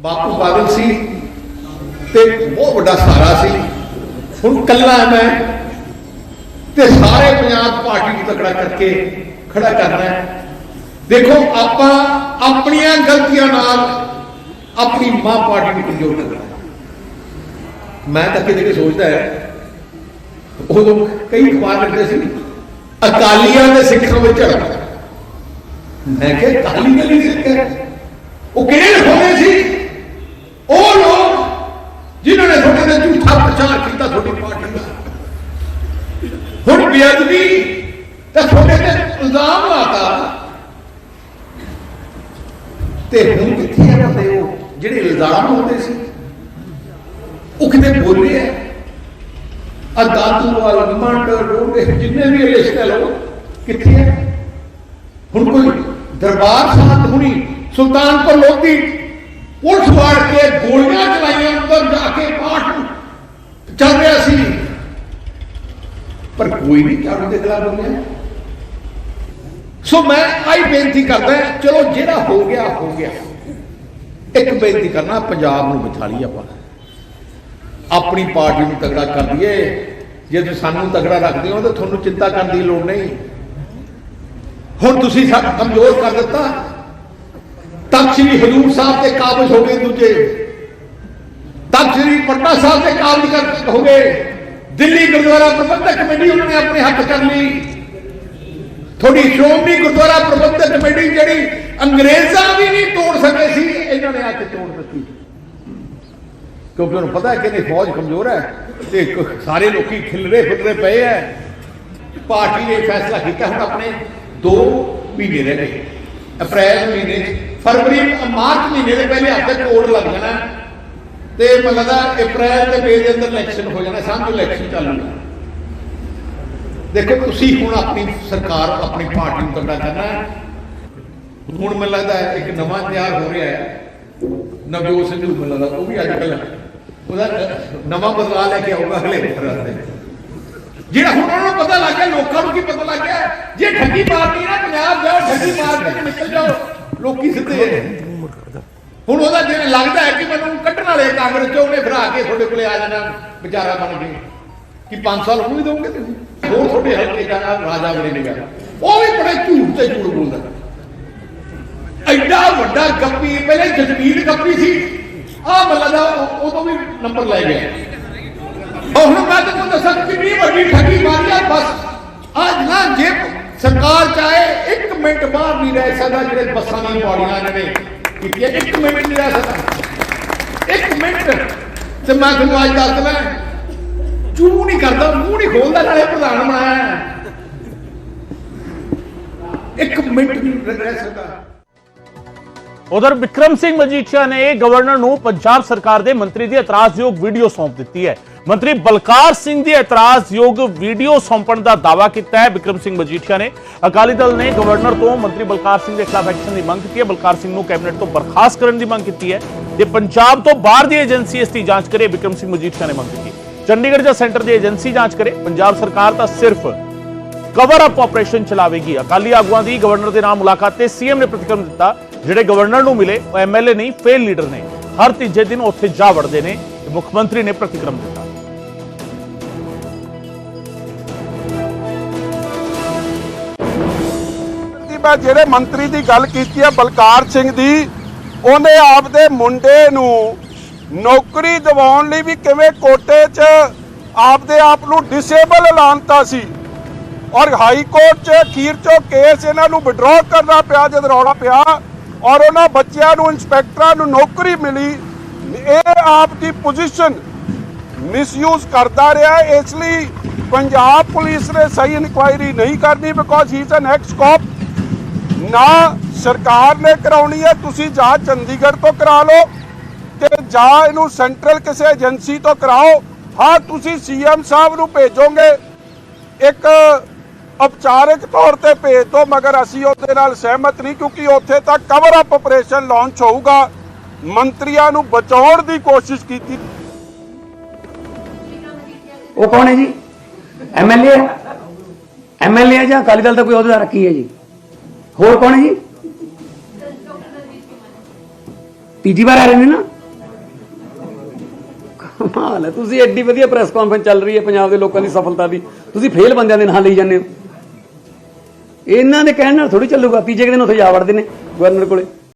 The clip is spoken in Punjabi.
ਬਾਪੂ ਬਾਦਲ ਸੀ ਤੇ ਬਹੁਤ ਵੱਡਾ ਸਹਾਰਾ ਸੀ। ਹੁਣ ਕੱਲਾ ਮੈਂ ਤੇ ਸਾਰੇ ਪੰਜਾਬ ਪਾਰਟੀ ਨੂੰ ਤਕੜਾ ਕਰਕੇ ਖੜਾ ਕਰਨਾ ਹੈ ਦੇਖੋ, ਆਪਾਂ ਆਪਣੀਆਂ ਗਲਤੀਆਂ ਨਾਲ ਆਪਣੀ ਮਾਂ ਪਾਰਟੀ ਨੂੰ ਕਮਜ਼ੋਰ ਕਰਨਾ ਮੈਂ ਤਾਂ ਕਿਤੇ ਕਿ ਸੋਚਦਾ ਹੈ ਉਹ ਕਈ ਅਖਬਾਰ ਲੱਗਦੇ ਸੀ, ਅਕਾਲੀਆਂ ਦੇ ਸਿੱਖਾਂ ਵਿੱਚ ਝੜਪ ਮੈਂ ਕਿਹਾ, ਅਕਾਲੀ ਦਲ ਸਿੱਖ ਉਹ ਕਿਹੜੇ ਲਿਖਾਉਂਦੇ ਹੁਣ ਬੇਅਦਬੀ ਤਾਂ ਤੁਹਾਡੇ ਤੇ ਇਲਜ਼ਾਮ ਲਾਤਾ। ਤੇ ਹੁਣ ਕਿੱਥੇ ਆ ਬੰਦੇ ਉਹ? ਜਿਹੜੇ ਇਲਜ਼ਾਮ ਹੁੰਦੇ ਸੀ, ਉਹ ਕਿਤੇ ਬੋਲੇ ਆ? ਅਦਾਤੂ ਵਾਲ ਮੰਡ ਰੋਡੇ ਜਿੰਨੇ ਵੀ ਲਿਸਟ ਲੋ ਕਿੱਥੇ ਹੈ ਹੁਣ ਕੋਈ ਦਰਬਾਰ ਸਾਹਿਬ ਹੁਣੀ ਸੁਲਤਾਨਪੁਰ ਲੋਧੀ ਪੁਲਿਸ ਵਾੜ ਕੇ ਗੋਲੀਆਂ ਚਲਾਈਆਂ ਚੱਲ ਰਿਹਾ ਸੀ। ਪਰ ਕੋਈ ਵੀ ਝਾੜੂ ਦੇ ਖਿਲਾਫ ਬੋਲਿਆ ਸੋ ਮੈਂ ਆਈ ਬੇਨਤੀ ਕਰਦਾ ਚਲੋ ਜਿਹੜਾ ਹੋ ਗਿਆ ਹੋ ਗਿਆ। ਇੱਕ ਬੇਨਤੀ ਕਰਨਾ, ਪੰਜਾਬ ਨੂੰ ਬਿਠਾ ਲਈ ਆਪਾਂ। ਆਪਣੀ ਪਾਰਟੀ ਨੂੰ ਤਗੜਾ ਕਰ ਲਈਏ। ਜੇ ਤੁਸੀਂ ਸਾਨੂੰ ਤਗੜਾ ਰੱਖਦੇ ਹੋ, ਤਾਂ ਤੁਹਾਨੂੰ ਚਿੰਤਾ ਕਰਨ ਦੀ ਲੋੜ ਨਹੀਂ। ਹੁਣ ਤੁਸੀਂ ਕਮਜ਼ੋਰ ਕਰ ਦਿੱਤਾ। ਤਖਤ ਸ੍ਰੀ ਹਜ਼ੂਰ ਸਾਹਿਬ ਤੇ ਕਾਬਜ ਹੋ ਗਏ ਦੂਜੇ। ਤਖਤ ਸ੍ਰੀ ਪਟਨਾ ਸਾਹਿਬ ਤੇ ਕਾਬਜ ਕਰ ਹੋ ਗਏ, ਦਿੱਲੀ ਗੁਰਦੁਆਰਾ ਪ੍ਰਬੰਧਕ ਕਮੇਟੀ ਉਹਨਾਂ ਨੇ ਆਪਣੇ ਹੱਥ ਕਰ ਲਈ। ਥੋੜੀ ਸ਼੍ਰੋਮਣੀ ਗੁਰਦੁਆਰਾ ਪ੍ਰਬੰਧਕ ਕਮੇਟੀ ਜਿਹੜੀ ਅੰਗਰੇਜ਼ਾਂ ਵੀ ਨਹੀਂ ਤੋੜ ਸਕੇ ਸੀ, ਇਹਨਾਂ ਨੇ ਆ ਕੇ ਤੋੜ ਦਿੱਤੀ। ਕਿਉਂਕਿ ਉਹਨੂੰ ਪਤਾ ਹੈ ਕਿ ਨਹੀਂ ਫੌਜ ਕਮਜ਼ੋਰ ਹੈ ਤੇ ਸਾਰੇ ਲੋਕੀ ਖਿਲਰੇ ਫਿਰਰੇ ਪਏ ਐ ਪਾਰਟੀ ਨੇ ਫੈਸਲਾ ਕੀਤਾ ਹੁਣ ਆਪਣੇ 2 ਮਹੀਨੇ ਰਹਿ ਗਏ। ਅਪ੍ਰੈਲ ਮਹੀਨੇ ਫਰਵਰੀ ਮਾਰਚ ਮਹੀਨੇ ਦੇ ਪਹਿਲੇ ਹੱਥ ਕੋਡ ਲੱਗ ਜਾਣਾ। ਤੇ ਮੈਨੂੰ ਲੱਗਦਾ ਅਪ੍ਰੈਲ ਤੇ ਮਈ ਦੇ ਅੰਦਰ ਇਲੈਕਸ਼ਨ ਹੋ ਜਾਣਾ ਸਮਝ ਇਲੈਕਸ਼ਨ ਚੱਲੂਗਾ ਦੇਖੋ, ਤੁਸੀਂ ਹੁਣ ਆਪਣੀ ਸਰਕਾਰ, ਆਪਣੀ ਪਾਰਟੀ ਨੂੰ ਤਗੜਾ ਕਰਨਾ ਹੁਣ ਮੈਨੂੰ ਲੱਗਦਾ ਇੱਕ ਨਵਾਂ ਤਿਆਰ ਹੋ ਰਿਹਾ ਹੈ। ਨਵਜੋਤ ਸਿੰਘ ਨੂੰ ਮੈਨੂੰ ਲੱਗਦਾ ਉਹ ਵੀ ਅੱਜ ਕੱਲ ਉਹਦਾ ਨਵਾਂ ਬਦਲਾਅ ਲੈ ਕੇ ਆਊਗਾ ਅਗਲੇ ਰਸਤੇ ਜਿਹੜਾ ਹੁਣ ਉਹਨਾਂ ਨੂੰ ਪਤਾ ਲੱਗ ਗਿਆ, ਲੋਕਾਂ ਨੂੰ ਕੀ ਪਤਾ ਲੱਗ ਗਿਆ? ਜੇ ਠੱਗੀ ਮਾਰਦੀ ਨਾ, ਪੰਜਾਬ ਜਾਓ, ਠੱਗੀ ਮਾਰ ਕੇ ਨਿਕਲ ਜਾਓ। ਲੋਕੀ ਸਿੱਧੇ ਹੁਣ ਉਹਦਾ ਜਿਵੇਂ ਲੱਗਦਾ ਹੈ ਕਿ ਮੈਨੂੰ ਕੱਢਣ ਵਾਲੇ ਕਾਂਗਰਸ ਚੋਂ ਉਹਨੇ ਫਿਰ ਕੇ ਤੁਹਾਡੇ ਕੋਲੇ ਆ ਜਾਣਾ, ਵਿਚਾਰਾ ਬਣ ਕੇ। ਕਿ 5 ਸਾਲ ਉਹਨੂੰ ਵੀ ਦੋਗੇ ਤੁਸੀਂ? ਹੋਰ ਤੁਹਾਡੇ ਹਲਕੇ ਦਾ ਰਾਜਾ ਬਣੇ ਉਹ ਵੀ ਬੜੇ ਝੂਠ ਤੇ ਝੂਠ ਬੋਲਦਾ। ਐਡਾ ਵੱਡਾ ਗੱਪੀ, ਪਹਿਲੇ ਜਜਵੀਰ ਗੱਪੀ ਸੀ। ਆ ਮੱਲਾ ਦਾ ਉਹ ਵੀ ਨੰਬਰ ਲੈ ਗਿਆ। ਉਹ ਹੁਣ ਮੈਂ ਤੁਹਾਨੂੰ ਦੱਸਾਂ ਕਿ ਕਿੰਨੀ ਵੱਡੀ ਠੱਗੀ ਮਾਰੀ ਆ, ਬਸ। ਅੱਜ ਨਾ ਜੇ ਸਰਕਾਰ ਚਾਹੇ 1 ਮਿੰਟ ਬਾਹਰ ਨਹੀਂ ਰਹਿ ਸਕਦਾ, ਜਿਹੜੇ ਬੱਸਾਂ ਦੀਆਂ ਪੌੜੀਆਂ ਇਹਨਾਂ ਨੇ ਕੀਤੀਆਂ 1 ਮਿੰਟ ਨਹੀਂ ਰਹਿ ਸਕਦਾ। 1 ਮਿੰਟ। ਤੇ ਮੈਂ ਤੁਹਾਨੂੰ ਅੱਜ ਦੱਸ ਲੈ ਚੂ ਨਹੀਂ ਕਰਦਾ, ਮੂੰਹ ਨਹੀਂ ਖੋਲਦਾ, ਨਾਲੇ ਪ੍ਰਧਾਨ ਬਣਾਇਆ। 1 ਮਿੰਟ ਨਹੀਂ ਰਹਿ ਸਕਦਾ। ਉਧਰ ਵਿਕਰਮ ਸਿੰਘ ਮਜੀਠੀਆ ਨੇ ਗਵਰਨਰ ਨੂੰ ਪੰਜਾਬ ਸਰਕਾਰ ਦੇ ਮੰਤਰੀ ਦੀ ਇਤਰਾਜ਼ਯੋਗ ਵੀਡੀਓ ਸੌਂਪ ਦਿੱਤੀ ਹੈ। ਮੰਤਰੀ ਬਲਕਾਰ ਸਿੰਘ ਦੀ ਇਤਰਾਜ਼ਯੋਗ ਵੀਡੀਓ ਸੌਂਪਣ ਦਾ ਦਾਅਵਾ ਕੀਤਾ ਹੈ ਵਿਕਰਮ ਸਿੰਘ ਮਜੀਠੀਆ ਨੇ। ਅਕਾਲੀ ਦਲ ਨੇ ਗਵਰਨਰ ਤੋਂ ਮੰਤਰੀ ਬਲਕਾਰ ਸਿੰਘ ਦੇ ਖਿਲਾਫ ਐਕਸ਼ਨ ਦੀ ਮੰਗ ਕੀਤੀ ਹੈ। ਬਲਕਾਰ ਸਿੰਘ ਨੂੰ ਕੈਬਨਿਟ ਤੋਂ ਬਰਖਾਸਤ ਕਰਨ ਦੀ ਮੰਗ ਕੀਤੀ ਹੈ। ਤੇ ਪੰਜਾਬ ਤੋਂ ਬਾਹਰ ਦੀ ਏਜੰਸੀ ਇਸ ਦੀ ਜਾਂਚ ਕਰੇ, ਵਿਕਰਮ ਸਿੰਘ ਮਜੀਠੀਆ ਨੇ ਮੰਗ ਕੀਤੀ। ਚੰਡੀਗੜ੍ਹ ਜਾਂ ਸੈਂਟਰ ਦੀ ਏਜੰਸੀ ਜਾਂਚ ਕਰੇ। ਪੰਜਾਬ ਸਰਕਾਰ ਤਾਂ ਸਿਰਫ ਕਵਰ ਅਪ ਆਪਰੇਸ਼ਨ ਚਲਾਵੇਗੀ। ਅਕਾਲੀ ਆਗੂਆਂ ਦੀ ਗਵਰਨਰ ਦੇ ਨਾਲ ਮੁਲਾਕਾਤ ਤੇ ਸੀਐਮ ਨੇ ਪ੍ਰਤੀਕਰਮ ਦਿੱਤਾ। ਜਿਹੜੇ ਗਵਰਨਰ ਨੂੰ ਮਿਲੇ, ਉਹ ਐਮਐਲਏ ਨਹੀਂ ਫੇਲ ਲੀਡਰ ਨੇ। ਹਰ ਤੀਜੇ ਦਿਨ ਉੱਥੇ ਜਾ ਵੜਦੇ ਨੇ, ਮੁੱਖ ਮੰਤਰੀ ਨੇ ਪ੍ਰਤੀਕਰਮ ਦਿੱਤਾ। ਮੈਂ ਜਿਹੜੇ ਮੰਤਰੀ ਦੀ ਗੱਲ ਕੀਤੀ ਹੈ ਬਲਕਾਰ ਸਿੰਘ ਦੀ, ਉਹਨੇ ਆਪਦੇ ਮੁੰਡੇ ਨੂੰ ਨੌਕਰੀ ਦਿਵਾਉਣ ਲਈ ਵੀ ਕਿਵੇਂ ਕੋਟੇ 'ਚ ਆਪਦੇ ਆਪ ਨੂੰ ਡਿਸੇਬਲ ਐਲਾਨਤਾ ਸੀ। ਔਰ ਹਾਈ ਕੋਰਟ 'ਚ ਅਖੀਰ 'ਚੋਂ ਕੇਸ ਇਹਨਾਂ ਨੂੰ ਵਿਡਰਾਅ ਕਰਨਾ ਪਿਆ, ਜਦ ਰੌਲਾ ਪਿਆ ਔਰ ਉਹਨਾਂ ਬੱਚਿਆਂ ਨੂੰ, ਇੰਸਪੈਕਟਰਾਂ ਨੂੰ ਨੌਕਰੀ ਮਿਲੀ। ਇਹ ਆਪ ਦੀ ਪੋਜੀਸ਼ਨ ਮਿਸਯੂਜ਼ ਕਰਦਾ ਰਿਹਾ ਇਸ ਲਈ ਪੰਜਾਬ ਪੁਲਿਸ ਨੇ ਸਹੀ ਇਨਕੁਆਇਰੀ ਨਹੀਂ ਕਰਨੀ because he is an ex cop ਨਾ ਸਰਕਾਰ ਨੇ ਕਰਾਉਣੀ ਹੈ। ਤੁਸੀਂ ਜਾਂ ਚੰਡੀਗੜ੍ਹ ਤੋਂ ਕਰਾ ਲਓ ਤੇ ਜਾਂ ਇਹਨੂੰ ਸੈਂਟਰਲ ਕਿਸੇ ਏਜੰਸੀ ਤੋਂ ਕਰਾਓ। ਹਾਂ, ਤੁਸੀਂ ਸੀਐਮ ਸਾਹਿਬ ਨੂੰ ਭੇਜੋਗੇ। ਇੱਕ ਉਪਚਾਰਿਕ ਤੌਰ ਤੇ ਭੇਜ ਦਿਓ ਮਗਰ ਅਸੀਂ ਉਹਦੇ ਨਾਲ ਸਹਿਮਤ ਨਹੀਂ, ਕਿਉਂਕਿ ਉੱਥੇ ਤਾਂ ਕਵਰ ਅਪ ਆਪਰੇਸ਼ਨ ਲਾਂਚ ਹੋਊਗਾ। ਮੰਤਰੀਆਂ ਨੂੰ ਬਚਾਉਣ ਦੀ ਕੋਸ਼ਿਸ਼ ਕੀਤੀ। ਉਹ ਕੌਣ ਹੈ ਜੀ? ਐਮਐਲਏ ਐਮਐਲਏ ਜਾਂ ਅਕਾਲੀ ਦਲ ਦਾ ਕੋਈ ਅਹੁਦੇਦਾਰ ਕੀ ਹੈ ਜੀ? ਹੋਰ ਕੌਣ ਹੈ ਜੀ? ਤੀਜੀ ਵਾਰ ਆ ਰਹੇ ਨੇ ਨਾ? ਕਮਾਲ ਹੈ, ਤੁਸੀਂ ਐਡੀ ਵਧੀਆ ਪ੍ਰੈਸ ਕਾਨਫਰੰਸ ਚੱਲ ਰਹੀ ਹੈ ਪੰਜਾਬ ਦੇ ਲੋਕਾਂ ਦੀ ਸਫਲਤਾ ਦੀ। ਤੁਸੀਂ ਫੇਲ ਬੰਦਿਆਂ ਦੇ ਨਾਂ ਲਈ ਜਾਂਦੇ ਹੋ। ਇਹਨਾਂ ਦੇ ਕਹਿਣ ਨਾਲ ਥੋੜੀ ਚੱਲੂਗਾ, ਤੀਜੇ ਕੁ ਦਿਨ ਉੱਥੇ ਜਾ ਵੜਦੇ ਨੇ ਗਵਰਨਰ ਕੋਲੇ।